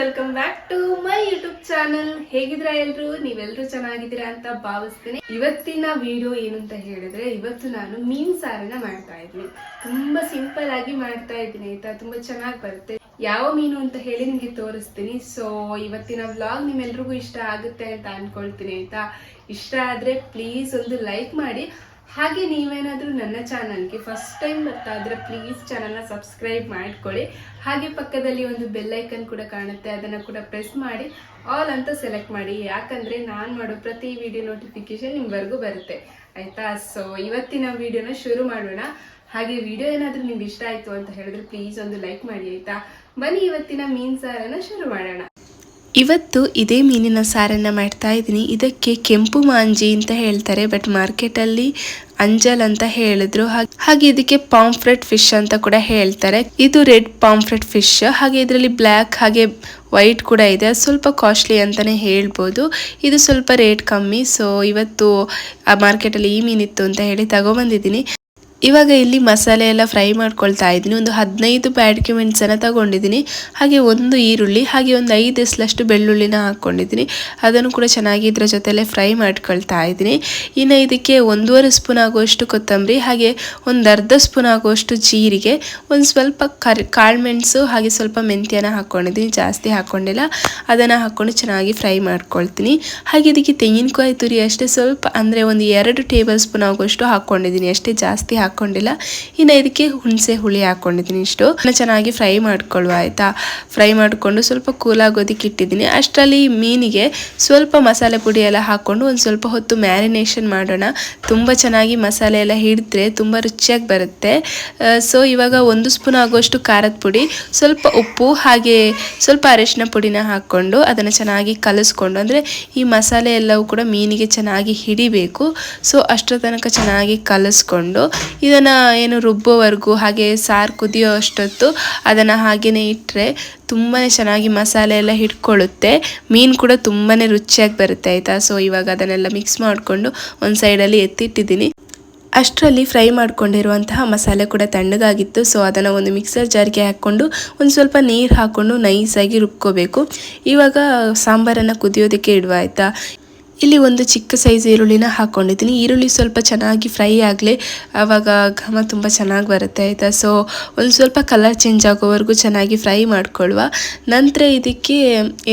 Welcome back to my YouTube channel ಹೇಗಿದ್ರ ಎಲ್ರು? ನೀವೆಲ್ರು ಚೆನ್ನಾಗಿದ್ದೀರಾ ಅಂತ ಭಾವಿಸ್ತೀನಿ. ಇವತ್ತಿನ ವಿಡಿಯೋ ಏನು ಅಂತ ಹೇಳಿದ್ರೆ, ಇವತ್ತು ನಾನು ಮೀನ್ ಸಾರನ್ನ ಮಾಡ್ತಾ ಇದ್ದೀನಿ. ತುಂಬಾ ಸಿಂಪಲ್ ಆಗಿ ಮಾಡ್ತಾ ಇದ್ದೀನಿ, ಆಯ್ತಾ? ತುಂಬಾ ಚೆನ್ನಾಗಿ ಬರುತ್ತೆ. ಯಾವ ಮೀನು ಅಂತ ಹೇಳಿ ನಿಮಗೆ ತೋರಿಸ್ತೀನಿ. ಸೊ ಇವತ್ತಿನ ವ್ಲಾಗ್ ನಿಮ್ಮೆಲ್ರಿಗೂ ಇಷ್ಟ ಆಗುತ್ತೆ ಅಂತ ಅನ್ಕೊಳ್ತೀನಿ, ಆಯ್ತಾ? ಇಷ್ಟ ಆದ್ರೆ ಪ್ಲೀಸ್ ಒಂದು ಲೈಕ್ ಮಾಡಿ. ಹಾಗೆ ನೀವೇನಾದರೂ ನನ್ನ ಚಾನಲ್ಗೆ ಫಸ್ಟ್ ಟೈಮ್ ಬರ್ತಾ ಇದ್ರೆ ಪ್ಲೀಸ್ ಚಾನಲ್ನ ಸಬ್ಸ್ಕ್ರೈಬ್ ಮಾಡ್ಕೊಳ್ಳಿ. ಹಾಗೆ ಪಕ್ಕದಲ್ಲಿ ಒಂದು ಬೆಲ್ ಐಕನ್ ಕೂಡ ಕಾಣುತ್ತೆ, ಅದನ್ನು ಕೂಡ ಪ್ರೆಸ್ ಮಾಡಿ. ಆಲ್ ಅಂತ ಸೆಲೆಕ್ಟ್ ಮಾಡಿ. ಯಾಕಂದರೆ ನಾನು ಮಾಡೋ ಪ್ರತಿ ವಿಡಿಯೋ ನೋಟಿಫಿಕೇಶನ್ ನಿಮ್ವರೆಗೂ ಬರುತ್ತೆ. ಆಯಿತಾ? ಸೊ ಇವತ್ತಿನ ವಿಡಿಯೋನ ಶುರು ಮಾಡೋಣ. ಹಾಗೆ ವಿಡಿಯೋ ಏನಾದರೂ ನಿಮ್ಗೆ ಇಷ್ಟ ಆಯಿತು ಅಂತ ಹೇಳಿದ್ರೆ ಪ್ಲೀಸ್ ಒಂದು ಲೈಕ್ ಮಾಡಿ, ಆಯಿತಾ? ಬನ್ನಿ ಇವತ್ತಿನ ಮೀನ್ ಸಾರನ್ನು ಶುರು ಮಾಡೋಣ. ಇವತ್ತು ಇದೇ ಮೀನಿನ ಸಾರನ್ನು ಮಾಡ್ತಾ ಇದ್ದೀನಿ. ಇದಕ್ಕೆ ಕೆಂಪು ಮಾಂಜಿ ಅಂತ ಹೇಳ್ತಾರೆ ಬಟ್ ಮಾರ್ಕೆಟಲ್ಲಿ ಅಂಜಲ್ ಅಂತ ಹೇಳಿದ್ರು. ಹಾಗೆ ಇದಕ್ಕೆ ಪಾಂಫ್ರೆಟ್ ಫಿಶ್ ಅಂತ ಕೂಡ ಹೇಳ್ತಾರೆ. ಇದು ರೆಡ್ ಪಾಂಫ್ರೆಟ್ ಫಿಶ್, ಹಾಗೆ ಇದರಲ್ಲಿ ಬ್ಲ್ಯಾಕ್ ಹಾಗೆ ವೈಟ್ ಕೂಡ ಇದೆ. ಸ್ವಲ್ಪ ಕಾಸ್ಟ್ಲಿ ಅಂತಾನೆ ಹೇಳ್ಬೋದು. ಇದು ಸ್ವಲ್ಪ ರೇಟ್ ಕಮ್ಮಿ ಸೊ ಇವತ್ತು ಆ ಮಾರ್ಕೆಟಲ್ಲಿ ಈ ಮೀನಿತ್ತು ಅಂತ ಹೇಳಿ ತಗೊಬಂದಿದ್ದೀನಿ. ಇವಾಗ ಇಲ್ಲಿ ಮಸಾಲೆ ಎಲ್ಲ ಫ್ರೈ ಮಾಡ್ಕೊಳ್ತಾ ಇದ್ದೀನಿ. ಒಂದು ಹದಿನೈದು ಬ್ಯಾಡ್ಗೆ ಮೆಣಸನ್ನು ತಗೊಂಡಿದ್ದೀನಿ. ಹಾಗೆ ಒಂದು ಈರುಳ್ಳಿ, ಹಾಗೆ ಒಂದು ಐದು ಎಸ್ಲಷ್ಟು ಬೆಳ್ಳುಳ್ಳಿನ ಹಾಕ್ಕೊಂಡಿದ್ದೀನಿ. ಅದನ್ನು ಕೂಡ ಚೆನ್ನಾಗಿ ಇದರ ಜೊತೆಲೆ ಫ್ರೈ ಮಾಡ್ಕೊಳ್ತಾ ಇದ್ದೀನಿ. ಇನ್ನು ಇದಕ್ಕೆ ಒಂದೂವರೆ ಸ್ಪೂನ್ ಆಗುವಷ್ಟು ಕೊತ್ತಂಬರಿ, ಹಾಗೆ ಒಂದು ಅರ್ಧ ಸ್ಪೂನ್ ಆಗುವಷ್ಟು ಜೀರಿಗೆ, ಒಂದು ಸ್ವಲ್ಪ ಕರಿ ಕಾಳುಮೆಣಸು ಹಾಗೆ ಸ್ವಲ್ಪ ಮೆಂತ್ಯನ ಹಾಕ್ಕೊಂಡಿದ್ದೀನಿ. ಜಾಸ್ತಿ ಹಾಕ್ಕೊಂಡಿಲ್ಲ. ಅದನ್ನು ಹಾಕ್ಕೊಂಡು ಚೆನ್ನಾಗಿ ಫ್ರೈ ಮಾಡ್ಕೊಳ್ತೀನಿ. ಹಾಗೆ ಇದಕ್ಕೆ ತೆಂಗಿನಕಾಯಿ ತುರಿ ಅಷ್ಟೇ ಸ್ವಲ್ಪ, ಅಂದರೆ ಒಂದು ಎರಡು ಟೇಬಲ್ ಸ್ಪೂನ್ ಆಗುವಷ್ಟು ಹಾಕ್ಕೊಂಡಿದ್ದೀನಿ. ಅಷ್ಟೇ ಜಾಸ್ತಿ ಹಾಕ್ಕೊಂಡಿಲ್ಲ ಇನ್ನು ಇದಕ್ಕೆ ಹುಣಸೆ ಹುಳಿ ಹಾಕ್ಕೊಂಡಿದ್ದೀನಿ ಇಷ್ಟು. ಚೆನ್ನಾಗಿ ಫ್ರೈ ಮಾಡ್ಕೊಳ್ಳುವ ಆಯಿತಾ? ಫ್ರೈ ಮಾಡಿಕೊಂಡು ಸ್ವಲ್ಪ ಕೂಲಾಗೋದಕ್ಕೆ ಇಟ್ಟಿದ್ದೀನಿ. ಅಷ್ಟರಲ್ಲಿ ಮೀನಿಗೆ ಸ್ವಲ್ಪ ಮಸಾಲೆ ಪುಡಿ ಎಲ್ಲ ಹಾಕ್ಕೊಂಡು ಒಂದು ಸ್ವಲ್ಪ ಹೊತ್ತು ಮ್ಯಾರಿನೇಷನ್ ಮಾಡೋಣ. ತುಂಬ ಚೆನ್ನಾಗಿ ಮಸಾಲೆ ಎಲ್ಲ ಹಿಡಿದ್ರೆ ತುಂಬ ರುಚಿಯಾಗಿ ಬರುತ್ತೆ. ಸೊ, ಇವಾಗ ಒಂದು ಸ್ಪೂನ್ ಆಗುವಷ್ಟು ಖಾರದ ಪುಡಿ, ಸ್ವಲ್ಪ ಉಪ್ಪು, ಹಾಗೆ ಸ್ವಲ್ಪ ಅರಿಶಿನ ಪುಡಿನ ಹಾಕ್ಕೊಂಡು ಅದನ್ನು ಚೆನ್ನಾಗಿ ಕಲಿಸ್ಕೊಂಡು, ಅಂದರೆ ಈ ಮಸಾಲೆ ಎಲ್ಲವೂ ಕೂಡ ಮೀನಿಗೆ ಚೆನ್ನಾಗಿ ಹಿಡಿಬೇಕು. ಸೊ, ಅಷ್ಟರ ತನಕ ಚೆನ್ನಾಗಿ ಕಲಿಸ್ಕೊಂಡು ಇದನ್ನು ಏನು ರುಬ್ಬೋವರೆಗೂ ಹಾಗೆ ಸಾರು ಕುದಿಯೋ ಅಷ್ಟೊತ್ತು ಅದನ್ನು ಹಾಗೆಯೇ ಇಟ್ಟರೆ ತುಂಬಾ ಚೆನ್ನಾಗಿ ಮಸಾಲೆ ಎಲ್ಲ ಹಿಡ್ಕೊಳ್ಳುತ್ತೆ. ಮೀನು ಕೂಡ ತುಂಬಾ ರುಚಿಯಾಗಿ ಬರುತ್ತೆ ಆಯಿತಾ? ಸೊ ಇವಾಗ ಅದನ್ನೆಲ್ಲ ಮಿಕ್ಸ್ ಮಾಡಿಕೊಂಡು ಒಂದು ಸೈಡಲ್ಲಿ ಎತ್ತಿಟ್ಟಿದ್ದೀನಿ. ಅಷ್ಟರಲ್ಲಿ ಫ್ರೈ ಮಾಡ್ಕೊಂಡಿರುವಂತಹ ಮಸಾಲೆ ಕೂಡ ತಣ್ಣಗಾಗಿತ್ತು. ಸೊ ಅದನ್ನು ಒಂದು ಮಿಕ್ಸರ್ ಜಾರಿಗೆ ಹಾಕ್ಕೊಂಡು ಒಂದು ಸ್ವಲ್ಪ ನೀರು ಹಾಕ್ಕೊಂಡು ನೈಸಾಗಿ ರುಬ್ಕೋಬೇಕು. ಇವಾಗ ಸಾಂಬಾರನ್ನು ಕುದಿಯೋದಕ್ಕೆ ಇಡುವ ಆಯಿತಾ? ಇಲ್ಲಿ ಒಂದು ಚಿಕ್ಕ ಸೈಜ್ ಈರುಳ್ಳಿನ ಹಾಕ್ಕೊಂಡಿದ್ದೀನಿ ಈರುಳ್ಳಿ ಸ್ವಲ್ಪ ಚೆನ್ನಾಗಿ ಫ್ರೈ ಆಗಲಿ ಆವಾಗ ಘಮ ತುಂಬ ಚೆನ್ನಾಗಿ ಬರುತ್ತೆ ಆಯಿತಾ? ಸೊ ಒಂದು ಸ್ವಲ್ಪ ಕಲರ್ ಚೇಂಜ್ ಆಗೋವರೆಗೂ ಚೆನ್ನಾಗಿ ಫ್ರೈ ಮಾಡ್ಕೊಳ್ಳುವ. ನಂತರ ಇದಕ್ಕೆ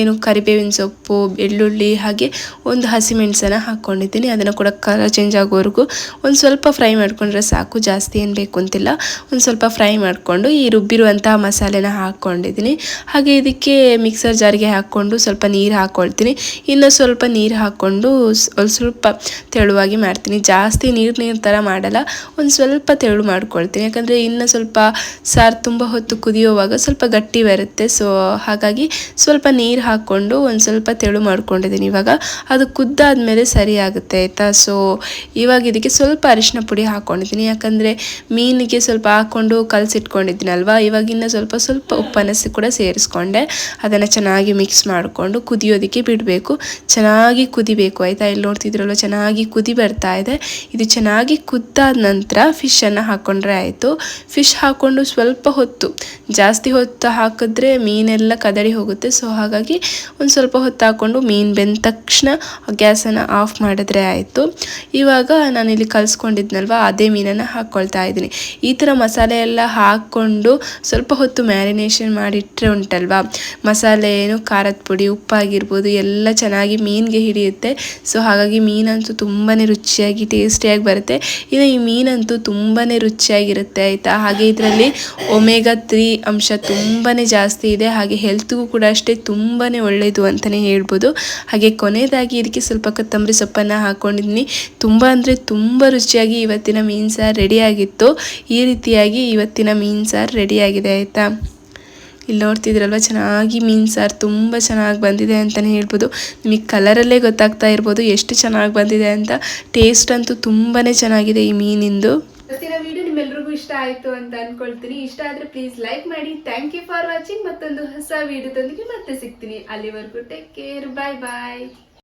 ಏನು ಕರಿಬೇವಿನ ಸೊಪ್ಪು, ಬೆಳ್ಳುಳ್ಳಿ ಹಾಗೆ ಒಂದು ಹಸಿಮೆಣಸನ್ನು ಹಾಕ್ಕೊಂಡಿದ್ದೀನಿ ಅದನ್ನು ಕೂಡ ಕಲರ್ ಚೇಂಜ್ ಆಗೋವರೆಗೂ ಒಂದು ಸ್ವಲ್ಪ ಫ್ರೈ ಮಾಡ್ಕೊಂಡ್ರೆ ಸಾಕು. ಜಾಸ್ತಿ ಏನು ಬೇಕು ಅಂತಿಲ್ಲ ಒಂದು ಸ್ವಲ್ಪ ಫ್ರೈ ಮಾಡಿಕೊಂಡು ಈ ರುಬ್ಬಿರುವಂತಹ ಮಸಾಲೆನ ಹಾಕ್ಕೊಂಡಿದ್ದೀನಿ ಹಾಗೆ ಇದಕ್ಕೆ ಮಿಕ್ಸರ್ ಜಾರಿಗೆ ಹಾಕ್ಕೊಂಡು ಸ್ವಲ್ಪ ನೀರು ಹಾಕ್ಕೊಳ್ತೀನಿ ಇನ್ನು ಸ್ವಲ್ಪ ನೀರು ಹಾಕ್ಕೊಂಡು ಸ್- ಒಂದು ಸ್ವಲ್ಪ ತೆಳುವಾಗಿ ಮಾಡ್ತೀನಿ. ಜಾಸ್ತಿ ನೀರು ನೀರು ಥರ ಮಾಡಲ್ಲ. ಒಂದು ಸ್ವಲ್ಪ ತೆಳು ಮಾಡ್ಕೊಳ್ತೀನಿ. ಯಾಕಂದರೆ ಇನ್ನು ಸ್ವಲ್ಪ ಸಾರು ತುಂಬ ಹೊತ್ತು ಕುದಿಯುವಾಗ ಸ್ವಲ್ಪ ಗಟ್ಟಿ ಬರುತ್ತೆ. ಸೊ, ಹಾಗಾಗಿ ಸ್ವಲ್ಪ ನೀರು ಹಾಕ್ಕೊಂಡು ಒಂದು ಸ್ವಲ್ಪ ತೆಳು ಮಾಡ್ಕೊಂಡಿದ್ದೀನಿ ಇವಾಗ. ಅದು ಕುದ್ದಾದ್ಮೇಲೆ ಸರಿ ಆಗುತ್ತೆ, ಆಯಿತಾ? ಸೊ, ಇವಾಗ ಇದಕ್ಕೆ ಸ್ವಲ್ಪ ಅರಿಶಿನ ಪುಡಿ ಹಾಕ್ಕೊಂಡಿದ್ದೀನಿ ಯಾಕಂದರೆ ಮೀನಿಗೆ ಸ್ವಲ್ಪ ಹಾಕ್ಕೊಂಡು ಕಲಸಿಟ್ಕೊಂಡಿದ್ದೀನಲ್ವಾ? ಇವಾಗಿನ್ನ ಸ್ವಲ್ಪ ಸ್ವಲ್ಪ ಉಪ್ಪನಸಿ ಕೂಡ ಸೇರಿಸ್ಕೊಂಡೆ. ಅದನ್ನು ಚೆನ್ನಾಗಿ ಮಿಕ್ಸ್ ಮಾಡಿಕೊಂಡು ಕುದಿಯೋದಕ್ಕೆ ಬಿಡಬೇಕು. ಚೆನ್ನಾಗಿ ಕುದಿಬೇಕು. ಆಯಿತಾ? ಇಲ್ಲಿ ನೋಡ್ತಿದ್ರಲ್ಲ ಚೆನ್ನಾಗಿ ಕುದಿ ಬರ್ತಾ ಇದೆ. ಇದು ಚೆನ್ನಾಗಿ ಕುದ್ದಾದ ನಂತರ ಫಿಶನ್ನು ಹಾಕ್ಕೊಂಡ್ರೆ ಆಯಿತು. ಫಿಶ್ ಹಾಕ್ಕೊಂಡು ಸ್ವಲ್ಪ ಹೊತ್ತು, ಜಾಸ್ತಿ ಹೊತ್ತು ಹಾಕಿದ್ರೆ ಮೀನೆಲ್ಲ ಕದಡಿ ಹೋಗುತ್ತೆ. ಸೊ ಹಾಗಾಗಿ ಒಂದು ಸ್ವಲ್ಪ ಹೊತ್ತು ಹಾಕ್ಕೊಂಡು ಮೀನು ಬೆಂದ ತಕ್ಷಣ ಗ್ಯಾಸನ್ನು ಆಫ್ ಮಾಡಿದ್ರೆ ಆಯಿತು. ಇವಾಗ ನಾನು ಇಲ್ಲಿ ಕಲಿಸ್ಕೊಂಡಿದ್ನಲ್ವ, ಅದೇ ಮೀನನ್ನು ಹಾಕ್ಕೊಳ್ತಾ ಇದ್ದೀನಿ. ಈ ಥರ ಮಸಾಲೆ ಎಲ್ಲ ಹಾಕ್ಕೊಂಡು ಸ್ವಲ್ಪ ಹೊತ್ತು ಮ್ಯಾರಿನೇಷನ್ ಮಾಡಿಟ್ಟರೆ ಉಂಟಲ್ವಾ? ಮಸಾಲೆ ಏನು, ಖಾರದ ಪುಡಿ, ಉಪ್ಪಾಗಿರ್ಬೋದು, ಎಲ್ಲ ಚೆನ್ನಾಗಿ ಮೀನಿಗೆ ಹಿಡಿಯುತ್ತೆ. ಸೊ ಹಾಗಾಗಿ ಮೀನಂತೂ ತುಂಬಾ ರುಚಿಯಾಗಿ ಟೇಸ್ಟಿಯಾಗಿ ಬರುತ್ತೆ. ಇನ್ನು ಈ ಮೀನಂತೂ ತುಂಬಾ ರುಚಿಯಾಗಿರುತ್ತೆ, ಆಯಿತಾ? ಹಾಗೆ ಇದರಲ್ಲಿ ಒಮೆಗಾ ತ್ರೀ ಅಂಶ ತುಂಬಾ ಜಾಸ್ತಿ ಇದೆ. ಹಾಗೆ ಹೆಲ್ತ್ಗೂ ಕೂಡ ಅಷ್ಟೇ ತುಂಬಾ ಒಳ್ಳೆಯದು ಅಂತಲೇ ಹೇಳ್ಬೋದು. ಹಾಗೆ ಕೊನೆಯದಾಗಿ ಇದಕ್ಕೆ ಸ್ವಲ್ಪ ಕೊತ್ತಂಬರಿ ಸೊಪ್ಪನ್ನು ಹಾಕ್ಕೊಂಡಿದ್ದೀನಿ ತುಂಬ ಅಂದರೆ ತುಂಬ ರುಚಿಯಾಗಿ ಇವತ್ತಿನ ಮೀನು ಸಾರು ರೆಡಿಯಾಗಿತ್ತು ಈ ರೀತಿಯಾಗಿ ಇವತ್ತಿನ ಮೀನು ಸಾರು ರೆಡಿಯಾಗಿದೆ ಆಯಿತಾ? ಇಲ್ಲಿ ನೋಡ್ತಿದ್ರಲ್ವ ಚೆನ್ನಾಗಿ ಮೀನು ಸಾರು ತುಂಬ ಚೆನ್ನಾಗಿ ಬಂದಿದೆ ಅಂತಲೇ ಹೇಳ್ಬೋದು. ನಿಮಗೆ ಕಲರಲ್ಲೇ ಗೊತ್ತಾಗ್ತಾ ಇರ್ಬೋದು ಎಷ್ಟು ಚೆನ್ನಾಗಿ ಬಂದಿದೆ ಅಂತ. ಟೇಸ್ಟ್ ಅಂತೂ ತುಂಬಾ ಚೆನ್ನಾಗಿದೆ ಈ ಮೀನಿಂದು. ಇವತ್ತಿನ ವಿಡಿಯೋ ನಿಮ್ಮೆಲ್ರಿಗೂ ಇಷ್ಟ ಆಯಿತು ಅಂತ ಅನ್ಕೊಳ್ತೀನಿ. ಇಷ್ಟ ಆದರೆ ಪ್ಲೀಸ್ ಲೈಕ್ ಮಾಡಿ. ಥ್ಯಾಂಕ್ ಯು ಫಾರ್ ವಾಚಿಂಗ್ ಮತ್ತೊಂದು ಹೊಸ ವಿಡಿಯೋದೊಂದಿಗೆ ಮತ್ತೆ ಸಿಗ್ತೀನಿ. ಅಲ್ಲಿವರೆಗೂ ಟೇಕ್ ಕೇರ್ ಬಾಯ್ ಬಾಯ್